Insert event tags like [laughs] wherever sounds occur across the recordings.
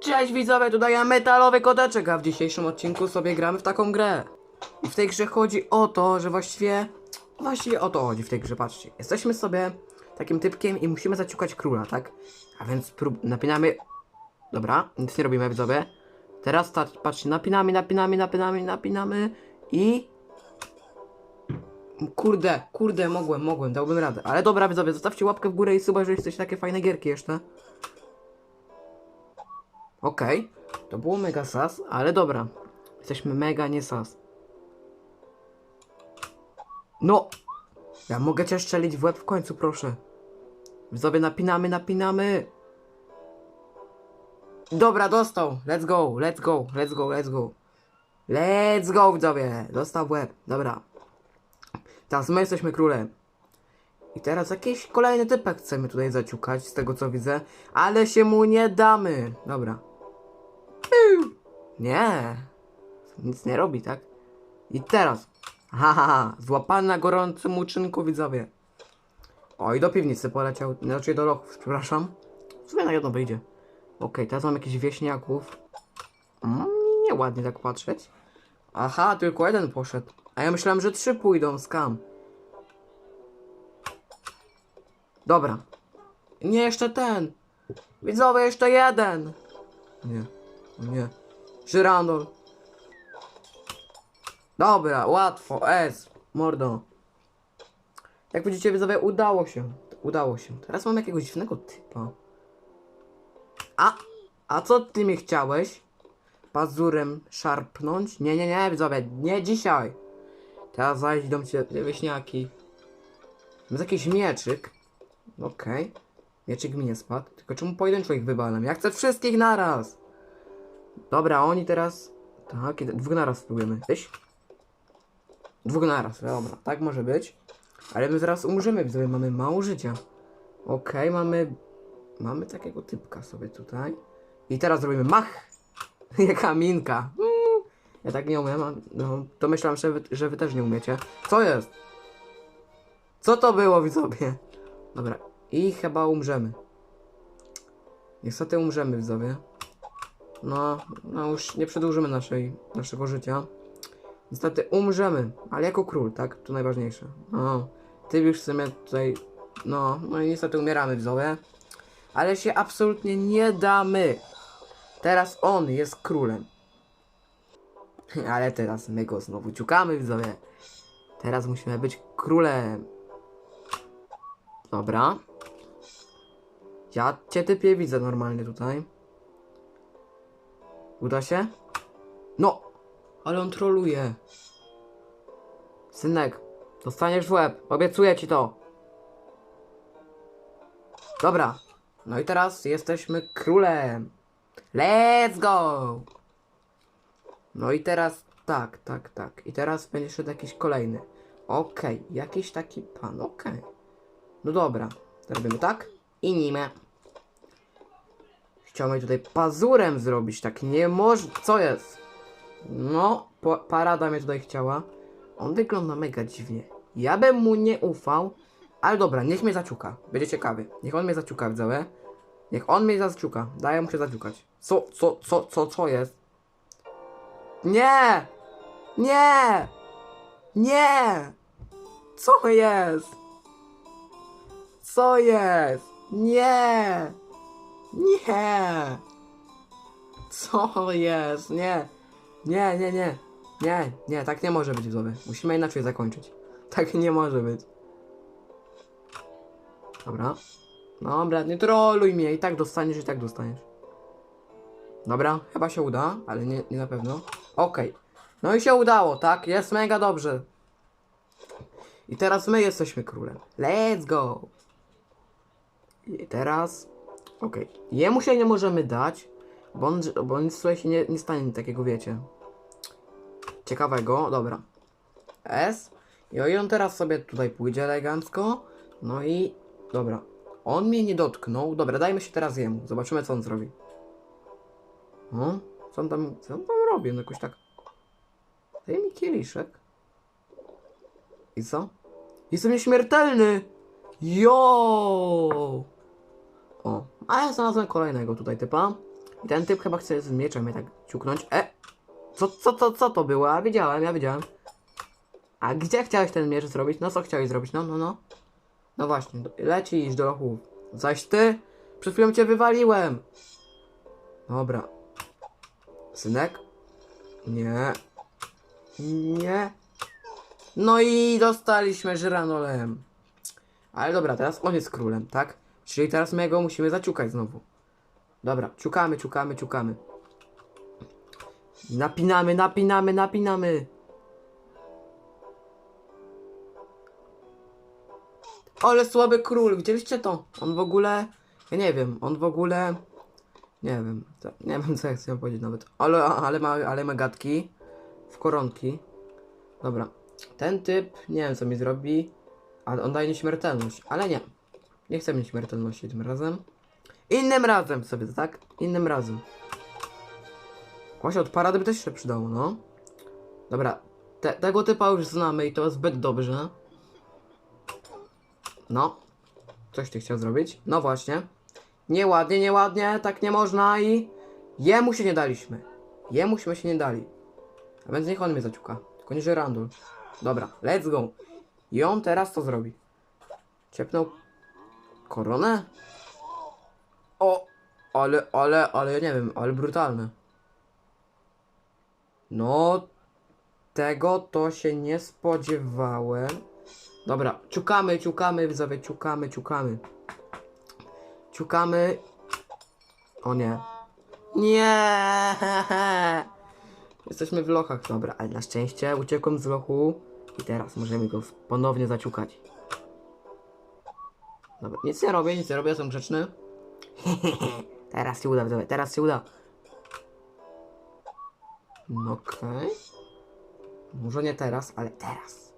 Cześć widzowie, tutaj ja metalowy koteczek, a w dzisiejszym odcinku sobie gramy w taką grę. I w tej grze chodzi o to, że właściwie, właściwie o to chodzi w tej grze, patrzcie. Jesteśmy sobie takim typkiem i musimy zaciukać króla, tak? A więc prób, napinamy, dobra, nic nie robimy widzowie. Teraz patrzcie, napinamy, napinamy, napinamy, napinamy i... Kurde, kurde, mogłem, mogłem, dałbym radę. Ale dobra widzowie, zostawcie łapkę w górę i suba, jeżeli chcecie takie fajne gierki jeszcze. Okej, to było mega sas, ale dobra. Jesteśmy mega nie sas. No! Ja mogę cię szczelić w łeb w końcu, proszę. Widzowie, napinamy, napinamy. Dobra, dostał. Let's go, let's go, let's go, let's go. Let's go, widzowie. Dostał w łeb. Dobra. Teraz my jesteśmy królem. I teraz jakiś kolejny typek chcemy tutaj zaciukać, z tego co widzę. Ale się mu nie damy. Dobra. Nie. Nic nie robi, tak? I teraz. Ha, ha. Złapany na gorącym uczynku, widzowie. Oj, do piwnicy poleciał. Znaczy do lochów, przepraszam. W sumie na jedno wyjdzie. Okej, teraz mam jakichś wieśniaków. Mm, nieładnie tak patrzeć. Aha, tylko jeden poszedł. A ja myślałem, że trzy pójdą, skam. Dobra. Nie, jeszcze ten. Widzowie, jeszcze jeden. Nie, nie. Żyrandol. Dobra, łatwo, S. Mordo. Jak widzicie, widzowie, udało się. Udało się. Teraz mam jakiegoś dziwnego typa. A, a co ty mi chciałeś? Pazurem szarpnąć? Nie, nie, nie, widzowie, nie dzisiaj. Teraz zajdą cię wieśniaki. Jest jakiś mieczyk. Okej. Mieczyk mi nie spadł. Tylko czemu pojedynczo ich wybalam? Ja chcę wszystkich naraz. Dobra, oni teraz... Tak, jeden- dwóch naraz spróbujemy. Tyś? Dwóch naraz, dobra, tak może być. Ale my zaraz umrzemy, widzowie, mamy mało życia. Okej, mamy... Mamy takiego typka sobie tutaj. I teraz zrobimy mach! [laughs] Jaka minka. Mm. Ja tak nie umiem, a- no, to myślałem, że wy, że wy też nie umiecie. Co jest? Co to było, widzowie? Dobra, i chyba umrzemy. Niestety umrzemy, widzowie. No, no już nie przedłużymy naszej, naszego życia. Niestety umrzemy, ale jako król, tak? To najważniejsze. No, ty już w sumie tutaj... No, no i niestety umieramy, widzowie. Ale się absolutnie nie damy. Teraz on jest królem. [laughs] Ale teraz my go znowu ciukamy, widzowie. Teraz musimy być królem. Dobra. Ja cię typie widzę normalnie tutaj. Uda się? No! Ale on troluje. Synek, dostaniesz w łeb. Obiecuję ci to. Dobra. No i teraz jesteśmy królem. Let's go! No i teraz tak, tak, tak. I teraz będzie szedł jakiś kolejny. Okej, jakiś taki pan, okej. No dobra, robimy tak i nimę. Chciałem tutaj pazurem zrobić, tak nie może. Co jest? No, parada mnie tutaj chciała. On wygląda mega dziwnie. Ja bym mu nie ufał, ale dobra, niech mnie zaciuka. Będzie ciekawy. Niech on mnie zaciuka, widzowie. Niech on mnie zaciuka. Daję mu się zaciukać. Co, co, co, co, co jest? Nie! Nie! Nie! Co jest? Co jest? Nie! Nie! Co jest? Nie! Nie, nie, nie! Nie, nie, tak nie może być widzowie. Musimy inaczej zakończyć. [laughs] Tak nie może być. Dobra. Dobra, nie troluj mnie. I tak dostaniesz, i tak dostaniesz. Dobra, chyba się uda, ale nie, nie na pewno. Okej. No i się udało, tak? Jest mega dobrze. I teraz my jesteśmy królem. Let's go! I teraz... Okej. Jemu się nie możemy dać, bo on, bo on się nie, nie stanie takiego, wiecie. Ciekawego, dobra. S. I on teraz sobie tutaj pójdzie elegancko. No i... Dobra. On mnie nie dotknął. Dobra, dajmy się teraz jemu. Zobaczymy, co on zrobi. No, co on tam, co on tam robi? No jakoś tak... Daj mi kieliszek. I co? Jestem nieśmiertelny! Jo! O, a ja znalazłem kolejnego tutaj typa. I ten typ chyba chce z mieczem mnie tak ciuknąć. E! Co, co, co, co to było? Ja wiedziałem, ja wiedziałem. A gdzie chciałeś ten miecz zrobić? No co chciałeś zrobić? No, no, no. No właśnie, lecisz do lochów. Zaś ty? Przed chwilą cię wywaliłem. Dobra. Synek? Nie. Nie. No i dostaliśmy żranolem. Ale dobra, teraz on jest królem, tak? Czyli teraz my go musimy zaciukać znowu. Dobra, ciukamy, ciukamy, ciukamy. Napinamy, napinamy, napinamy. Ale słaby król, widzieliście to? On w ogóle, ja nie wiem, on w ogóle, nie wiem, co, nie wiem co ja chcę powiedzieć nawet, ale, ale ma, ale ma gadki w koronki. Dobra, ten typ, nie wiem co mi zrobi, ale on daje nieśmiertelność, ale nie, nie chcę mieć śmiertelności tym razem. Innym razem sobie, tak? Innym razem. Właśnie od parady by też się przydało, no. Dobra, te, tego typa już znamy i to zbyt dobrze. No. Coś ty chciał zrobić? No właśnie. Nieładnie, nieładnie, tak nie można i... Jemu się nie daliśmy. Jemuśmy się nie dali. A więc niech on mnie zaciuka. Tylko nie żerandol. Dobra, let's go. I on teraz co zrobi? Ciepnął koronę? O! Ale, ale, ale ja nie wiem, ale brutalne. No, tego to się nie spodziewałem. Dobra, ciukamy, ciukamy, widzowie, ciukamy, ciukamy. Ciukamy. O nie. Nie! [laughs] Jesteśmy w lochach, dobra, ale na szczęście uciekłem z lochu i teraz możemy go ponownie zaciukać. Dobra, nic nie robię, nic nie robię, jestem grzeczny. [laughs] teraz się uda, widzowie, teraz się uda. No okej. Może nie teraz, ale teraz.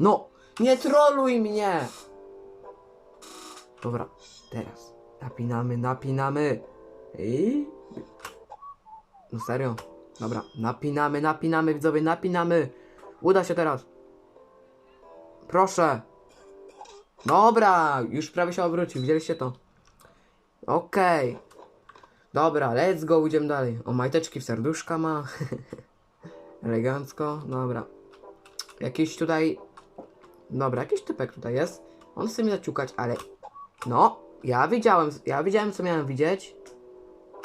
No! Nie troluj mnie! Dobra, teraz. Napinamy, napinamy. I... No serio? Dobra, napinamy, napinamy, widzowie, napinamy. Uda się teraz. Proszę. Dobra, już prawie się obrócił, widzieliście to? Okej. Dobra, let's go, idziemy dalej. O, majteczki w serduszka ma. [laughs] Elegancko, dobra. Jakiś tutaj... Dobra, jakiś typek tutaj jest. On chce mnie zaciukać, ale... No, ja widziałem, ja widziałem co miałem widzieć.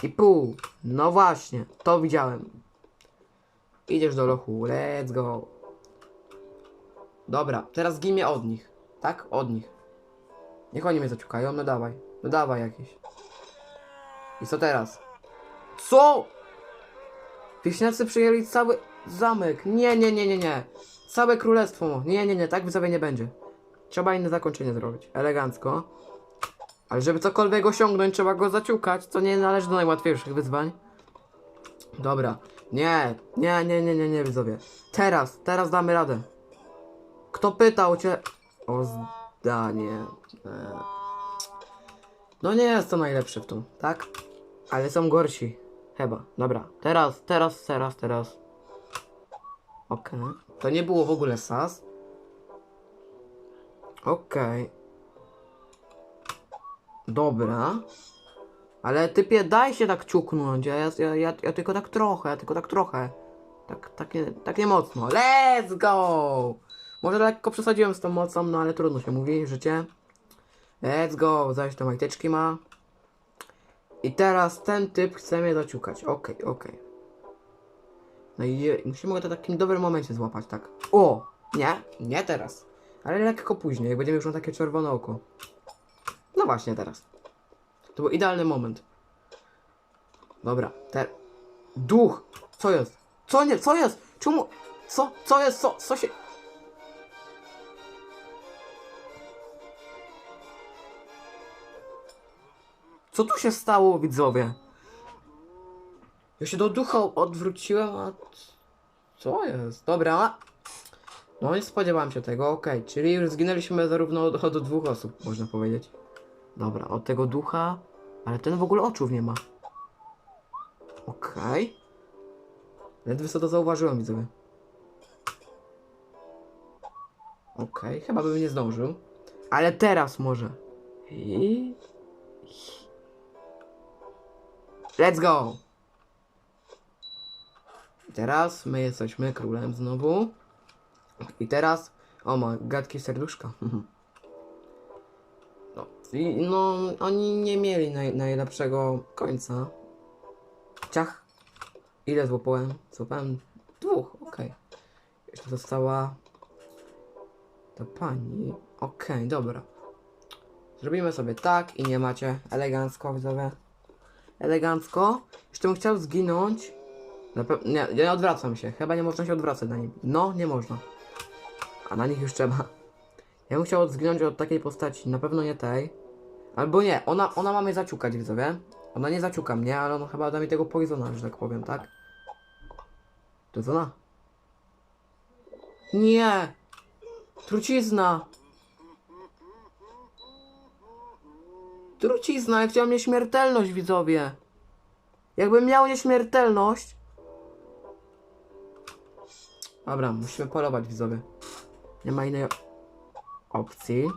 I pół. No właśnie, to widziałem. Idziesz do lochu, let's go. Dobra, teraz gimie od nich. Tak? Od nich. Niech oni mnie zaciukają, no dawaj. No dawaj jakieś. I co teraz? Co? Wieśniacy przyjęli cały zamek. Nie, nie, nie, nie, nie. Całe królestwo. Nie, nie, nie, tak widzowie nie będzie. Trzeba inne zakończenie zrobić. Elegancko. Ale żeby cokolwiek osiągnąć, trzeba go zaciukać, co nie należy do najłatwiejszych wyzwań. Dobra. Nie, nie, nie, nie, nie, nie, widzowie. Teraz, teraz damy radę. Kto pytał cię o zdanie? E... No nie jest to najlepszy w tym, tak? Ale są gorsi. Chyba. Dobra. Teraz, teraz, teraz, teraz. Okej. To nie było w ogóle sas. Okej. Dobra. Ale typie, daj się tak ciuknąć. Ja, ja, ja, ja tylko tak trochę, ja tylko tak trochę. Tak, tak, nie, tak nie mocno. Let's go! Może lekko przesadziłem z tą mocą, no ale trudno się mówi, życie. Let's go, zaś to majteczki ma. I teraz ten typ chce mnie zaciukać. Okej, okej. No i musimy go w takim dobrym momencie złapać, tak. O! Nie, nie teraz. Ale lekko później, jak będziemy już na takie czerwone oko. No właśnie teraz. To był idealny moment. Dobra, te... Duch! Co jest? Co nie? Co jest? Czemu? Co? Co jest? Co? Co się... Co tu się stało, widzowie? Ja się do ducha odwróciłem, a... Co jest? Dobra. No nie spodziewałem się tego, okej. Czyli już zginęliśmy zarówno od, od dwóch osób, można powiedzieć. Dobra, od tego ducha... Ale ten w ogóle oczów nie ma. Okej. Ledwie co to zauważyłem, widzowie. Okej, chyba bym nie zdążył. Ale teraz może. I... Let's go! Teraz my jesteśmy królem znowu. I teraz... O, ma gadki serduszka. [laughs] No, i, no oni nie mieli naj, najlepszego końca. Ciach. Ile złapałem? Złapałem dwóch, okej. Jeszcze została ta pani. Okej, dobra. Zrobimy sobie tak i nie macie. Elegancko, widzowie. Elegancko. Jeszcze bym chciał zginąć. Na nie, nie odwracam się. Chyba nie można się odwracać na nim. No, nie można. A na nich już trzeba. Ja bym chciał zginąć od takiej postaci. Na pewno nie tej. Albo nie, ona, ona ma mnie zaciukać, widzowie. Ona nie zaciuka mnie, ale ona chyba da mi tego poisona, że tak powiem, tak? To jest ona. Nie! Trucizna! Trucizna, jak chciałem nieśmiertelność, widzowie. Jakbym miał nieśmiertelność. Dobra, musimy polować, widzowie. Nie ma innej opcji.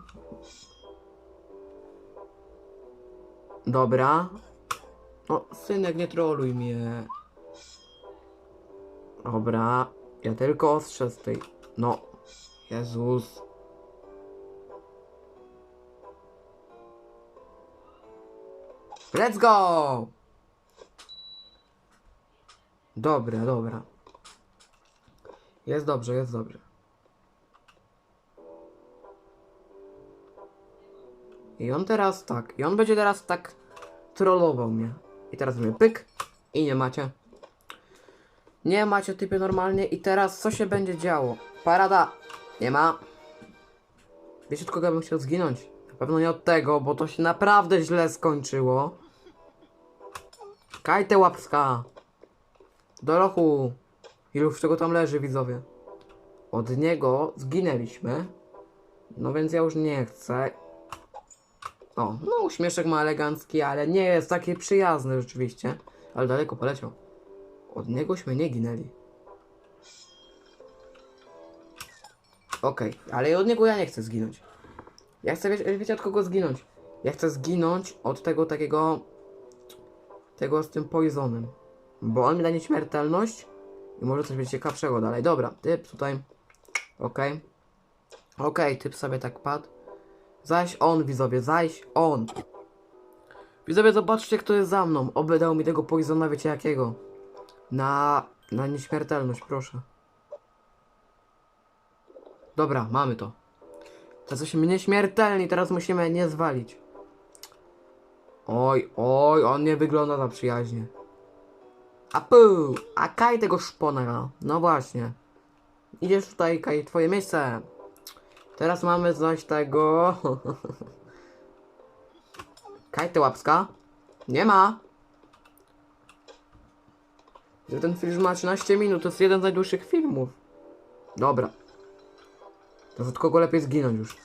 Dobra. O, synek, nie troluj mnie. Dobra. Ja tylko ostrze z tej. No. Jezus. Let's go! Dobra, dobra. Jest dobrze, jest dobrze. I on teraz tak, i on będzie teraz tak trollował mnie. I teraz mówię pyk i nie macie. Nie macie typy normalnie i teraz co się będzie działo? Parada! Nie ma. Wiecie od kogo bym chciał zginąć? Pewno nie od tego, bo to się naprawdę źle skończyło. Kajte łapska! Do lochu! Ilu czego tam leży, widzowie? Od niego zginęliśmy. No więc ja już nie chcę. O, no uśmieszek ma elegancki, ale nie jest taki przyjazny rzeczywiście. Ale daleko poleciał. Od niegośmy nie ginęli. Okej, ale od niego ja nie chcę zginąć. Ja chcę, wiecie, wiecie od kogo zginąć? Ja chcę zginąć od tego takiego... Tego z tym poisonem. Bo on mi da nieśmiertelność i może coś być ciekawszego dalej. Dobra, typ tutaj. Okej. Okej, typ sobie tak padł. Zaś on, widzowie, zaś on. Widzowie, zobaczcie, kto jest za mną. Oby dał mi tego poisona, wiecie jakiego. Na, na nieśmiertelność, proszę. Dobra, mamy to. Jesteśmy nieśmiertelni, teraz musimy nie zwalić. Oj, oj, on nie wygląda na przyjaźnie. A pu, a kaj tego szpona. No właśnie. Idziesz tutaj, kaj, twoje miejsce. Teraz mamy zaś tego. [laughs] Kaj te łapska? Nie ma. Ten film ma 13 minut, to jest jeden z najdłuższych filmów. Dobra. To od kogo lepiej zginąć już?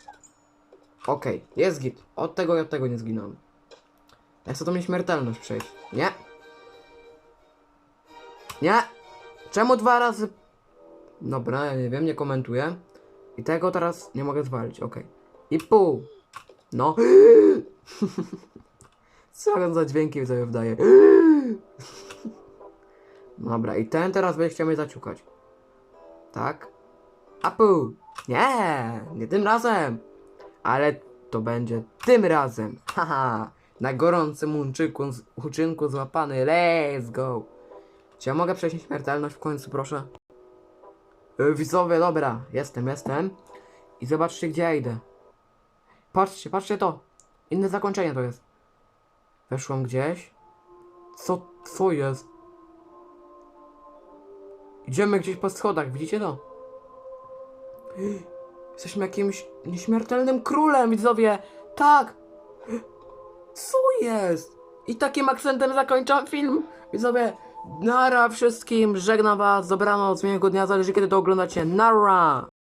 Okej, jest git. Od tego i od tego nie zginąłem. Ja chcę tą nieśmiertelność przejść. Nie. Nie. Czemu dwa razy... Dobra, ja nie wiem, nie komentuję. I tego teraz nie mogę zwalić, okej. I pół. No. [laughs] Co za dźwięki sobie wdaje? [laughs] Dobra, i ten teraz będzie chciał mnie zaciukać. Tak? A pół. Nie, nie tym razem. Ale to będzie tym razem. [laughs] Haha. Na gorącym uczynku, uczynku złapany. Let's go. Czy ja mogę przejść śmiertelność w końcu, proszę? Yy, dobra. Jestem, jestem. I zobaczcie, gdzie ja idę. Patrzcie, patrzcie to. Inne zakończenie to jest. Weszłam gdzieś. Co, co jest? Idziemy gdzieś po schodach, widzicie to? Jesteśmy jakimś nieśmiertelnym królem, widzowie! Tak! Co jest? I takim akcentem zakończam film. Widzowie, nara wszystkim, żegnam was, dobranoc, miłego dnia, zależy kiedy to oglądacie. Nara!